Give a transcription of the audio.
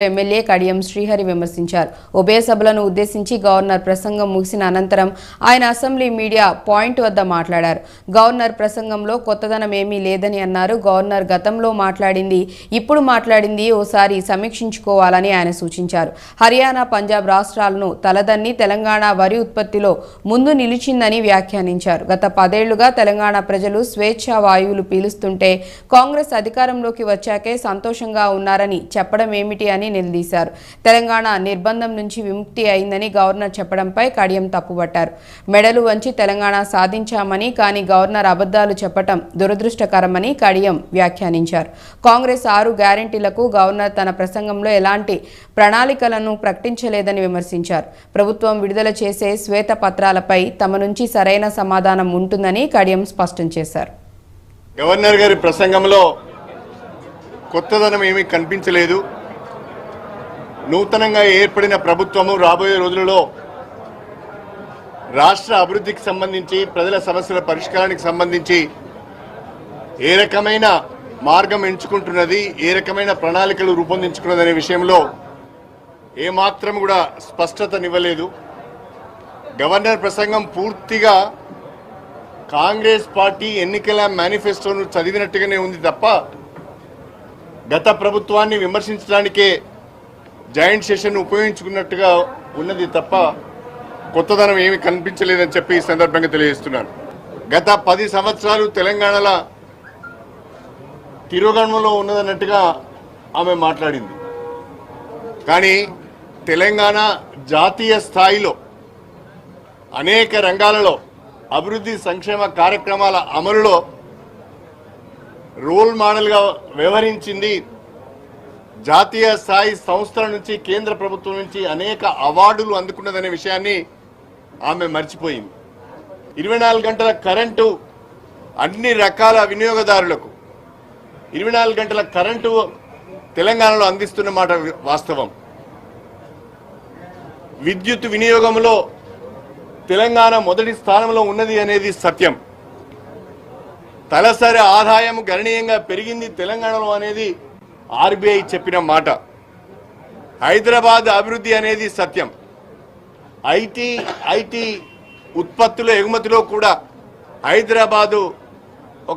MLA Kadiyam Srihari విమర్శించారు. ఉభయ సభలను ఉద్దేశించి గవర్నర్ ప్రసంగం ముగిసిన అనంతరం ఆయన అసెంబ్లీ మీడియా పాయింట్ వద్ద మాట్లాడారు. గవర్నర్ ప్రసంగంలో కొత్తదనం ఏమీ లేదని అన్నారు. గవర్నర్ గతంలో మాట్లాడింది ఇప్పుడు మాట్లాడింది ఓసారి సమీక్షించుకోవాలని ఆయన సూచించారు. హర్యానా పంజాబ్ రాష్ట్రాలను తలదన్ని తెలంగాణ వరి ఉత్పత్తిలో ముందు నిలిచిందని వ్యాఖ్యానించారు. గత పదేళ్ళుగా తెలంగాణ ప్రజలు స్వేచ్ఛ వాయువులు పీలుస్తుంటే కాంగ్రెస్ అధికారంలోకి వచ్చాకే సంతోషంగా ఉన్నారని చెప్పడం ఏమిటి అని నిలదీశారు. తెలంగాణ నిర్బంధం నుంచి విముక్తి అయిందని గవర్నర్ చెప్పడంపై కడియం తప్పుపట్టారు మెడలు వంచి తెలంగాణ సాధించామని కానీ గవర్నర్ అబద్ధాలు చెప్పటం దురదృష్టకరమని కడియం వ్యాఖ్యానించారు. కాంగ్రెస్ ఆరు గ్యారెంటీలకు గవర్నర్ తన ప్రసంగంలో ఎలాంటి ప్రణాళికలను ప్రకటించలేదని విమర్శించారు. ప్రభుత్వం విడుదల చేసే శ్వేత పత్రాలపై తమ నుంచి సరైన సమాధానం ఉంటుందని కడియం స్పష్టం చేశారు. గవర్నర్ గారి ప్రసంగంలో కొత్తదనం ఏమీ కనిపించలేదు. నూతనంగా ఏర్పడిన ప్రభుత్వము రాబోయే రోజులలో రాష్ట్ర అభివృద్ధికి సంబంధించి ప్రజల సమస్యల పరిష్కారానికి సంబంధించి ఏ రకమైన మార్గం ఎంచుకుంటున్నది ఏ రకమైన ప్రణాళికలు రూపొందించుకున్నదనే విషయంలో ఏమాత్రం కూడా స్పష్టతనివ్వలేదు. గవర్నర్ ప్రసంగం పూర్తిగా కాంగ్రెస్ పార్టీ ఎన్నికల మేనిఫెస్టోను చదివినట్టుగానే ఉంది తప్ప గత ప్రభుత్వాన్ని విమర్శించడానికే జాయింట్ సెషన్ ఉపయోగించుకున్నట్టుగా ఉన్నది తప్ప కొత్తదనం ఏమీ కనిపించలేదని చెప్పి ఈ సందర్భంగా తెలియజేస్తున్నాను. గత పది సంవత్సరాలు తెలంగాణలో తిరుగణంలో ఉన్నదన్నట్టుగా ఆమె మాట్లాడింది. కానీ తెలంగాణ జాతీయ స్థాయిలో అనేక రంగాలలో అభివృద్ధి సంక్షేమ కార్యక్రమాల అమలులో రోల్ మోడల్గా వ్యవహరించింది జాతీయ స్థాయి సంస్థల నుంచి కేంద్ర ప్రభుత్వం నుంచి అనేక అవార్డులు అందుకున్నదనే విషయాన్ని ఆమె మర్చిపోయింది. ఇరవై నాలుగు గంటల కరెంటు అన్ని రకాల వినియోగదారులకు ఇరవై నాలుగు గంటల కరెంటు తెలంగాణలో అందిస్తున్న మాట వాస్తవం. విద్యుత్ వినియోగంలో తెలంగాణ మొదటి స్థానంలో ఉన్నది అనేది సత్యం. తలసరి ఆదాయం గణనీయంగా పెరిగింది తెలంగాణలో అనేది ఆర్బీఐ చెప్పిన మాట. హైదరాబాద్ అభివృద్ధి అనేది సత్యం. ఐటీ ఐటీ ఉత్పత్తుల ఎగుమతిలో కూడా హైదరాబాదు